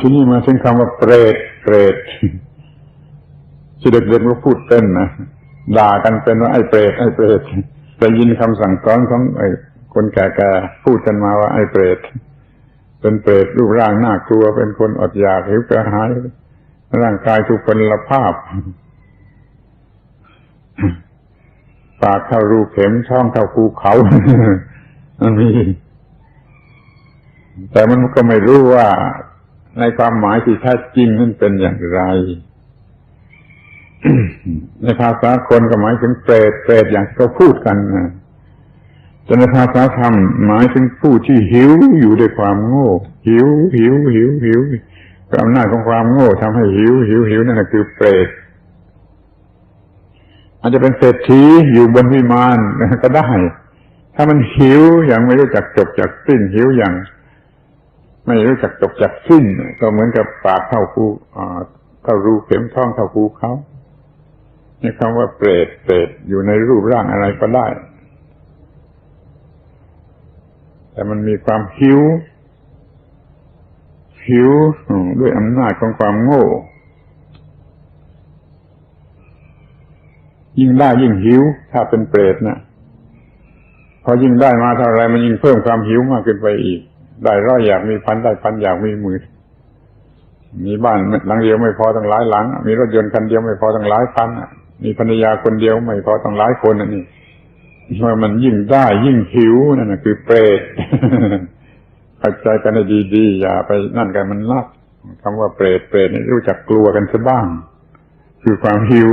ที่นี่มาถึงคำว่าเปรตเปรตที่เด็กๆก็พูดเป็นนะด่ากันเป็นว่าไอ้เปรตไอ้เปรตได้ยินคำสั่งสอนของไอ้คนแก่ๆพูดกันมาว่าไอ้เปรตเป็นเปรตรูปร่างน่ากลัว เป็นคนอดอยากหิวกระหายร่างกายทุกพลภาพปากเท่ารูเข็มช่องเท่าภูเขามันมีแต่มันก็ไม่รู้ว่า ในความหมายที่แท้จริงนั้นเป็นอย่างไร ในภาษาคนก็หมายถึงเปรตเปรตอย่างที่เขาพูดกันนะแต่ในภาษาธรรมหมายถึงผู้ที่หิวอยู่ด้วยความโง่ หิวหิวหิวหิวก็อำนาจของความโง่ทำให้หิวหิวหิวนั่นแหะคือเปรตอาจจะเป็นเศรษฐีอยู่บนวิมานก็ได้ ถ้ามันหิวอย่างไม่รู้จักจบจากสิ้นหิวอย่าง ไม่รู้จักจบจากสิ้น ก็เหมือนกับปากเท่าภูเท่ารูเข็มท่องเท่าภูเขานี่คำว่าเปรตเปรตอยู่ในรูปร่างอะไรก็ได้ แต่มันมีความหิว หิวด้วยอำนาจของความโง่ ยิ่งได้ยิ่งหิว ถ้าเป็นเปรตนะพอยิ่งได้มาเท่าไรมันยิ่งเพิ่มความหิวมากขึ้นไปอีก ได้ร้อยอยากมีพันได้พันอยากมีหมื่นมีบ้านหลังเดียวไม่พอตั้งหลายหลัง มีรถยนต์คันเดียวไม่พอตั้งหลายคันมีภรรยาคนเดียวไม่พอตั้งหลายคนอันนี้เมื่อมันยิ่งได้ยิ่งหิวนั่นนะคือเปรตเข้าใจกันให้ดีๆอย่าไปนั่นกันมันนักคำว่าเปรตเปรตนี่รู้จักกลัวกันซะบ้าง คือความหิว